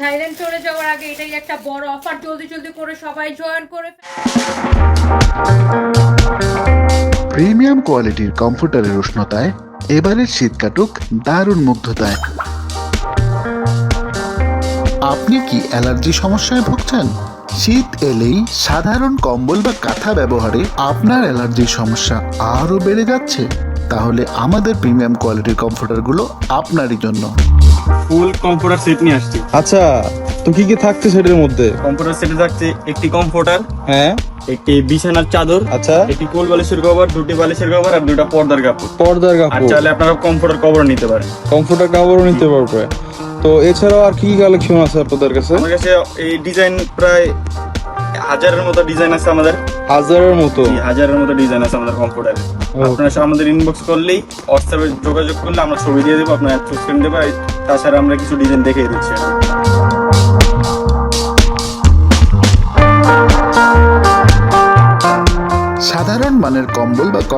Thailand চলে যাওয়ার আগে এটাই একটা বড় অফার জলদি জলদি করে সবাই জয়েন করে প্রিমিয়াম কোয়ালিটির কমফোর্টারের উষ্ণতায় এবারের শীত কাটুক দারুণ মুগ্ধতায়। আপনি কি অ্যালার্জি সমস্যায় ভুগছেন? শীত এলেই সাধারণ কম্বল বা কাঁথা ব্যবহারে আপনার অ্যালার্জির সমস্যা আরও বেড়ে যাচ্ছে। তাহলে আমাদের প্রিমিয়াম কোয়ালিটির কমফোর্টারগুলো আপনারই জন্য। ফুল কম্পিউটার সেট নিয়ে আসছি। আচ্ছা তো কি কি থাকছে সেটার মধ্যে? কম্পিউটার সেটে থাকছে একটি কম্পিউটার হ্যাঁ। একটি বিছানার চাদর আচ্ছা। একটি কোল বালিশের কভার দুটি বালিশের কভার আর দুটা পর্দার কাপড়। পর্দার আর কাপড়। চাইলে আপনারা কম্পিউটার কভার নিতে পারেন। কমফোর্টার কাপড়ও নিতে পারবে। তো এছাড়াও আর কি কি কালেকশন আছে আপনাদের কাছে? আমার কাছে এই ডিজাইন প্রায় হাজারের মতো ডিজাইন আছে আমাদের। হাজারের মতো? হাজারের মতো ডিজাইন আছে আমাদের কম্পিউটারে আপনারা সব আমাদের ইনবক্স করলেই হোয়াটসঅ্যাপে যোগাযোগ করলে আমরা ছবি দিয়ে দেবো আপনারা চুজ করে দেবো তাছাড়া আমরা কিছু ডিজাইন দেখিয়ে দিচ্ছি।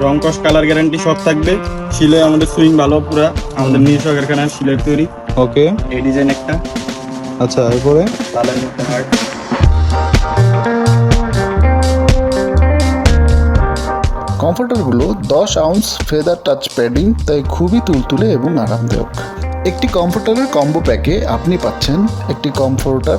রং কস কালার গ্যারান্টি সব থাকবে। সিলাই আমাদের সুইং ভালো পুরা। আমাদের নিজস্ব কারখানায় সিলাই তৈরি। ওকে। এই ডিজাইন একটা। আচ্ছা এরপরে? লালের মধ্যে হার্ট কমফোর্টারগুলো দশ আউন্স ফেদার টাচ প্যাডিং তাই খুবই তুলতুলে এবং আরামদায়ক। একটি কমফোর্টারের কম্বো প্যাকে আপনি পাচ্ছেন একটি কমফোর্টার।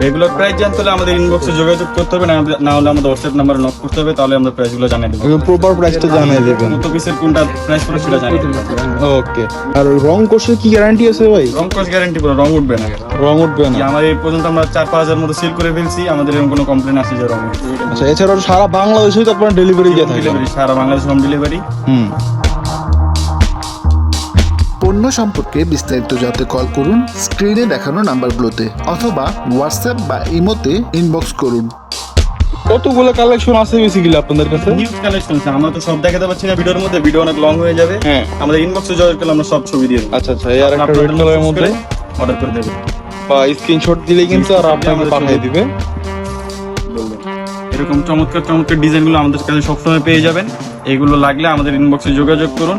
এগুলোর প্রাইস জানতে হলে আমাদের ইনবক্সে যোগাযোগ করতে হবে না হলে আমাদের হোয়াটসঅ্যাপ নাম্বারে নক করতে হবে তাহলে আমরা প্রাইসগুলো জানিয়ে দেবো। প্রপার প্রাইসটা জানিয়ে দেবেন। কত পিসের কোনটা প্রাইস পড়ে সেটা জানিয়ে ওকে আর রং কোর্সের কি গ্যারান্টি আছে ভাই? রং কস গ্যারান্টি পুরো রং উঠবে না। রং উঠবে না। আমার এই পর্যন্ত আমরা চার পাঁচ হাজার মতো সেল করে ফেলছি আমাদের এরকম কোনো কমপ্লেন আসে যে রং আচ্ছা এছাড়াও সারা বাংলাদেশে তো আপনার ডেলিভারি দিয়ে থাকেন ডেলিভারি সারা বাংলাদেশ হোম ডেলিভারি হুম। পণ্য সম্পর্কে বিস্তারিত জানতে কল করুন স্ক্রিনে দেখানো নাম্বারগুলোতে অথবা হোয়াটসঅ্যাপ বা ইমোতে ইনবক্স করুন। কতগুলো কালেকশন আছে বেসিক্যালি আপনাদের কাছে? নিউ কালেকশন আছে আমরা তো সব দেখাতে পারছি না ভিডিওর মধ্যে ভিডিও অনেক লং হয়ে যাবে। হ্যাঁ। আমাদের ইনবক্সে যোগাযোগ করলে আমরা সব ছবি দিয়ে দেবো। আচ্ছা আচ্ছা এই আর একটা রেড কালারের মধ্যে? অর্ডার করে দেবে। বা স্ক্রিনশট দিলে কিন্তু আর আপনাকে পাঠিয়ে দিবে। বলবেন এরকম চমৎকার চমৎকার ডিজাইনগুলো আমাদের কাছে সবসময় পেয়ে যাবেন। এগুলো লাগলে আমাদের ইনবক্সে যোগাযোগ করুন।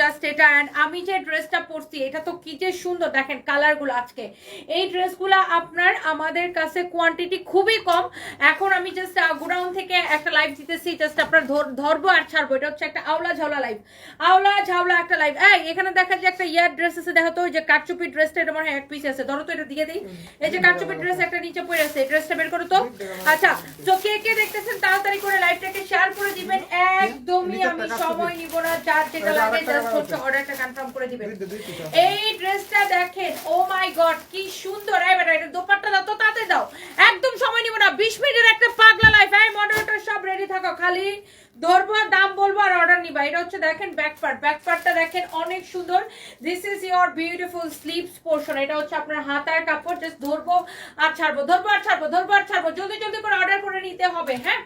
জাস্ট এটা অ্যান্ড আমি যে ড্রেসটা পরছি এটা তো কি যে সুন্দর। দেখেন কালারগুলো আজকে। এই ড্রেসগুলো আপনার আমাদের কাছে কোয়ান্টিটি খুবই কম। এখন আমি জাস্ট গোডাউন থেকে একটা লাইভ দিতেছি জাস্ট আপনার ধরবো আর ছাড়বো। এটা হচ্ছে একটা আওলা ঝাওলা লাইভ আওলা ঝাওলা একটা লাইভ এই এখানে দেখা যায় একটা ইয়ার ড্রেস আছে দেখো তো ওই যে কাটচুপি ড্রেসটা এটা মনে হয় এক পিস আছে। ধরো তো এটা দিয়ে দিই। এই যে কাটচুপি ড্রেস একটা নিচে পড়ে আছে ড্রেসটা বের করো তো। আচ্ছা তো কে কে দেখতেছেন তাড়াতাড়ি করে লাইভটাকে শেয়ার করে দিবেন। একদমই আমি সময় নিব না যার যেটা লাগে হচ্ছে অর্ডারটা কনফার্ম করে দিবেন এই ড্রেসটা দেখেন ও মাই গড কি সুন্দর। এই বেটা এটা দোপাট্টা দাও তো তাতে দাও। একদম সময় নিব না। 20 মিনিটের একটা পাগলা লাইফ এই মডারেটর সব রেডি থাকো খালি ধরবো আর দাম বলব আর অর্ডার নিবা। এটা হচ্ছে দেখেন ব্যাক পার্ট ব্যাক পার্টটা দেখেন অনেক সুন্দর। This is your beautiful sleeves portion এটা হচ্ছে আপনার হাতার কাপড়। জাস্ট ধরবো আর ছাড়বো। ধরবো আর ছাড়বো। ধরবো আর ছাড়বো। জলদি জলদি করে অর্ডার করে নিতে হবে হ্যাঁ?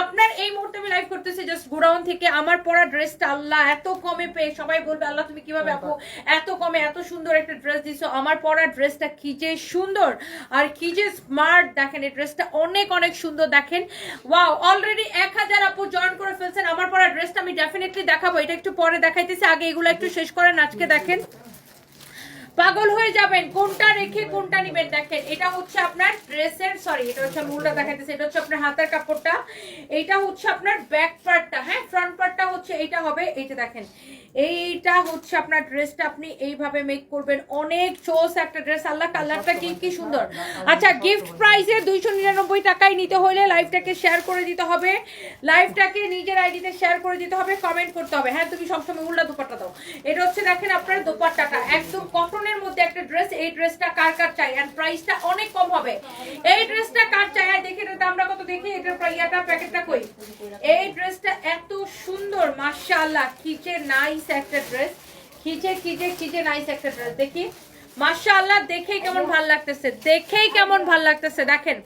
আপনার এই মুহূর্তে আমি লাইভ করতেছি জাস্ট গোডাউন থেকে। আমার পরা ড্রেসটা আল্লাহ এত কমে পেয়ে। সবাই বলবে আল্লাহ তুমি কীভাবে আপু এত কমে এত সুন্দর একটা ড্রেস দিছো। আমার পরা ড্রেসটা কি যে সুন্দর আর কি যে স্মার্ট দেখেন এই ড্রেসটা অনেক অনেক সুন্দর। দেখেন ওয়াও অলরেডি এক হাজার আপু জয়েন করে ফেলছেন, আমার পরা ড্রেসটা আমি ডেফিনেটলি দেখাবো, এটা একটু পরে দেখাইতেছি, আগে এগুলো একটু শেষ করেন, আজকে দেখেন। পাগল হয়ে যাবেন, কোনটা রেখে কোনটা নিবেন দেখেন, এটা হচ্ছে আপনার ড্রেসের সরি এটা হচ্ছে আমি উল্টা এটা হচ্ছে আপনার হাতের কাপড়টা এইটা হচ্ছে আপনার ব্যাক পার্টটা হ্যাঁ ফ্রন্ট পার্টটা হচ্ছে এইটা হবে এইটা দেখেন, এইটা হচ্ছে আপনার ড্রেসটা আপনি এইভাবে মেক করবেন, অনেক চোস একটা ড্রেস আল্লাহ কালারটা কি কি সুন্দর। আচ্ছা গিফট প্রাইসে দুইশো নিরানব্বই টাকায় নিতে হলে লাইভটাকে শেয়ার করে দিতে হবে লাইভটাকে নিজের আইডিতে শেয়ার করে দিতে হবে কমেন্ট করতে হবে হ্যাঁ তুমি সবসময় উল্টা দোপাট্টা দাও, এটা হচ্ছে দেখেন আপনার দোপাট্টাটা, একদম কটনের মধ্যে একটা ড্রেস এই ড্রেসটা কার কার চাই? এন্ড প্রাইসটা অনেক কম হবে। এই ড্রেসটা কার চাই? আর দেখি দামটা কত দেখি? এটার প্রাইয়াটা, প্যাকেটটা কই? এই ড্রেসটা এত সুন্দর, মাশাআল্লাহ, খিচে নাইস একটা ড্রেস খিচে খিচে খিচে নাইস একটা ড্রেস দেখি? মাশাআল্লাহ, দেখেই কেমন ভালো লাগতেছে। দেখেই কেমন ভালো লাগতেছে। দেখেন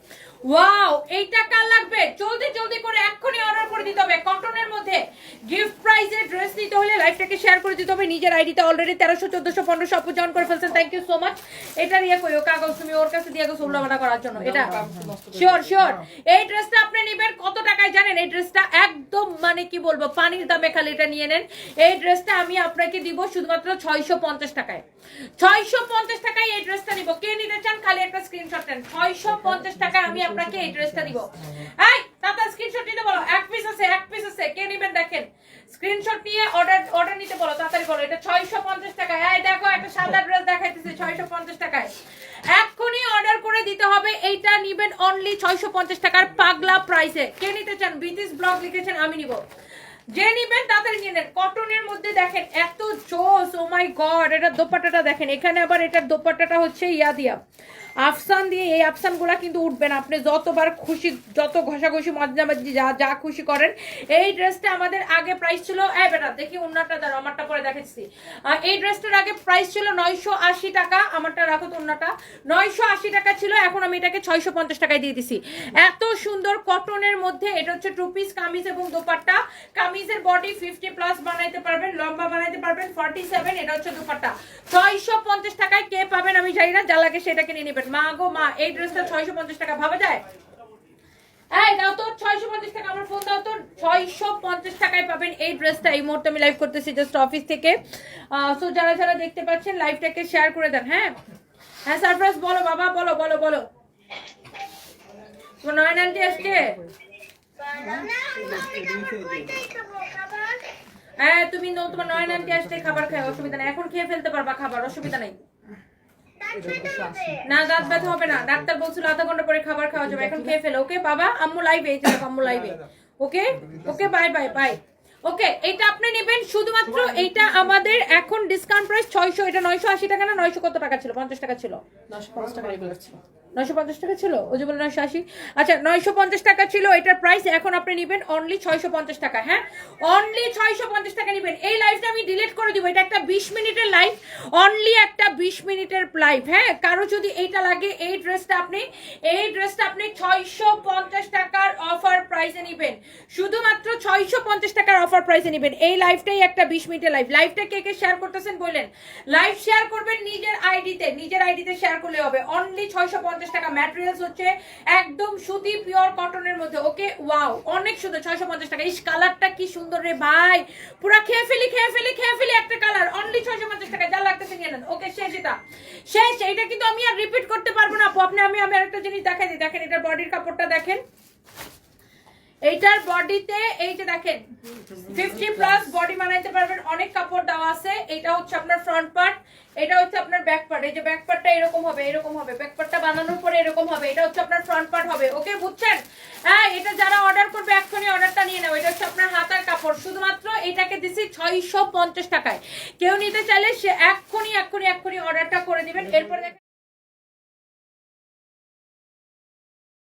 ওয়াও এইটা লাগবে? জলদি জলদি করে এক্ষুনি অর্ডার করে দিতে হবে। কটনের মধ্যে গিফট ড্রেস নিতে হলে লাইভটাকে শেয়ার করে দিতে হবে। নিজের অলরেডি তেরোশো, চোদ্দশো, পনেরোশো করে ফেলছেন। থ্যাংক ইউ সো মাচ এটা নিয়ে কই কাগজ তুমি ওর কাছে দিয়ে গেছো করার জন্য। এটা শিওর শিওর এই ড্রেসটা আপনি নেবেন কত টাকায় জানেন? এই ড্রেসটা একদম মানে কি বলব, পানির দামে খালি এটা নিয়ে নেন। এই ড্রেসটা আমি আপনাকে দিব শুধুমাত্র ছয়শো পঞ্চাশ টাকায়। ছয়শো পঞ্চাশ টাকায় এই ড্রেসটা নিব। কে নিতে চান খালি একটা স্ক্রিনশট নেন। ছয়শো পঞ্চাশ টাকায় আমি আপনাকে এই ড্রেসটা দিব। এই তাতা স্ক্রিনশট নিতে বলো। এক পিস আছে এক পিস আছে। কে নেবেন দেখেন। স্ক্রিনশট নিয়ে অর্ডার অর্ডার নিতে বলো তাড়াতাড়ি বলো। এটা ছয়শো পঞ্চাশ টাকায় এই দেখো একটা সাদা ড্রেস দেখাইতেছে ছয়শো পঞ্চাশ টাকায়। এক্ষুনি অর্ডার করে দিতে হবে এইটা নিবেন অনলি ছয়শো পঞ্চাশ টাকার পাগলা প্রাইসে কে নিতে চান? বিদিস ব্লগ লিখেছেন আমি নিব। যে নিবেন তাড়াতাড়ি নিয়ে নেন। কটনের মধ্যে দেখেন এত জোস ও মাই গড এটা দোপাট্টাটা দেখেন। এখানে আবার এটার দোপাট্টাটা হচ্ছে ইয়া দিয়া আফসান দিয়ে এই আফসানগুলা কিন্তু উঠবেন আপনি যতবার খুশি, যত ঘষাঘষি মজামাজি যা যা খুশি করেন, এই ড্রেসটা আমাদের আগে প্রাইস ছিল, এই বেটা, দেখি উন্নাটা দাঁড়ো আমারটা পরে দেখাচ্ছি। এই ড্রেসটার আগে প্রাইস ছিল নয়শো আশি টাকা, আমারটা রাখো তো উন্নাটা নয়শো আশি টাকা ছিল, এখন আমি এটাকে ছয়শো পঞ্চাশ টাকায় দিয়ে দিছি। এত সুন্দর কটনের মধ্যে, এটা হচ্ছে টু পিস কামিজ এবং দোপাট্টা। কামিজের বডি ফিফটি প্লাস বানাইতে পারবেন, লম্বা বানাইতে পারবেন ফর্টি সেভেন এটা হচ্ছে দোপাট্টা। ছয়শো পঞ্চাশ টাকায় কে পাবেন আমি জানি না, যা লাগে সেটাকে নিয়ে নেবেন। মা গো, মা, এই ড্রেসটা ছয়শো পঞ্চাশ টাকা, ভাবা যায়? তো, ছয়শো পঞ্চাশ টাকা, আমার ছয়শো পঞ্চাশ পাবেন এই ড্রেসটা। এই আমি লাইভ করতেছি জাস্ট অফিস থেকে। যারা যারা দেখতে পাচ্ছেন লাইভটাকে শেয়ার করে দেন হ্যাঁ? হ্যাঁ বলো বাবা, বলো বলো বলো। তোমার নয়ন হ্যাঁ তুমি তোমার নয়ন আন্টি আসলে খাবার খায়, অসুবিধা নেই। এখন খেয়ে ফেলতে পারবা খাবার, অসুবিধা নেই। না, দাঁত ব্যথা হবে না। ডাক্তার বলছিল আধা ঘণ্টা পরে খাবার খাওয়া যাবে। এখন খেয়ে ফেলো। ওকে, বাবা, আম্মু লাইভে আম্মু লাইভে okay okay bye bye bye okay এটা আপনি নেবেন শুধুমাত্র এইটা আমাদের এখন ডিসকাউন্ট প্রাইস ছয়শো এটা নয়শো আশি টাকা না নয়শো কত টাকা ছিল? পঞ্চাশ টাকা ছিল। নয়শো পঞ্চাশ টাকা ছিল? ওই যে বলে নয়শো আশি। আচ্ছা নয়শো পঞ্চাশ টাকা ছিল এটার প্রাইস এখন আপনি নেবেন অনলি ছয়শো পঞ্চাশ টাকা হ্যাঁ? অনলি ছয়শো পঞ্চাশ টাকা নেবেন। এই লাইভটা আমি ডিলিট করে দিব এটা একটা বিশ মিনিটের লাইভ অনলি একটা বিশ মিনিটের লাইভ হ্যাঁ? কারও যদি এইটা লাগে এই ড্রেসটা আপনি এই ড্রেসটা আপনি ছয়শো পঞ্চাশ টাকার অফার প্রাইসে নিবেন। ছয়শো পঞ্চাশ টাকার অফার প্রাইসে নিবেন। এই লাইভটাই একটা বিশ মিনিটের লাইভ লাইভটা কে কে শেয়ার করতেছেন বললেন। লাইভ শেয়ার করবেন নিজের আইডিতে নিজের আইডিতে শেয়ার করলে হবে। অনলি ছয়শো পঞ্চাশ টাকা। ম্যাটেরিয়ালস হচ্ছে একদম সুতি পিওর কটনের মধ্যে। ওকে ওয়াও অনেক সুন্দর। ছয়শো পঞ্চাশ টাকা। এই কালারটা কি সুন্দর রে ভাই! পুরা খেয়ে ফেলি খেয়ে ফেলি খেয়ে ফেলি একটা কালার অনলি ছয়শো পঞ্চাশ টাকা। যা লাগতেছে নিয়ে নেন। ওকে শেষ এটা। শেষ। এটা কিন্তু আমি আর রিপিট করতে পারব না আপু। আপনি, আমি আমি আরেকটা জিনিস দেখাই দিই। দেখেন, এটার বডির কাপড়টা দেখেন। এইটার বডিতে, এই যে দেখেন ফিফটি প্লাস বডি বানাইতে পারবেন, অনেক কাপড় দেওয়া আছে। এটা হচ্ছে আপনার ফ্রন্ট পার্ট এটা হচ্ছে আপনার ব্যাক পার্ট এই যে ব্যাক পার্টটা এরকম হবে এরকম হবে। ব্যাক পার্টটা বানানোর পরে এরকম হবে, এটা হচ্ছে আপনার ফ্রন্ট পার্ট হবে। ওকে, বুঝছেন? হ্যাঁ এটা যারা অর্ডার করবে, এক্ষুনি অর্ডারটা নিয়ে নেবে এটা হচ্ছে আপনার হাতার কাপড়। শুধুমাত্র এটাকে দিছি ছয়শো পঞ্চাশ টাকায়। কেউ নিতে চাইলে সে এক্ষুনি এক্ষুনি এক্ষুনি অর্ডারটা করে দিবেন। এরপরে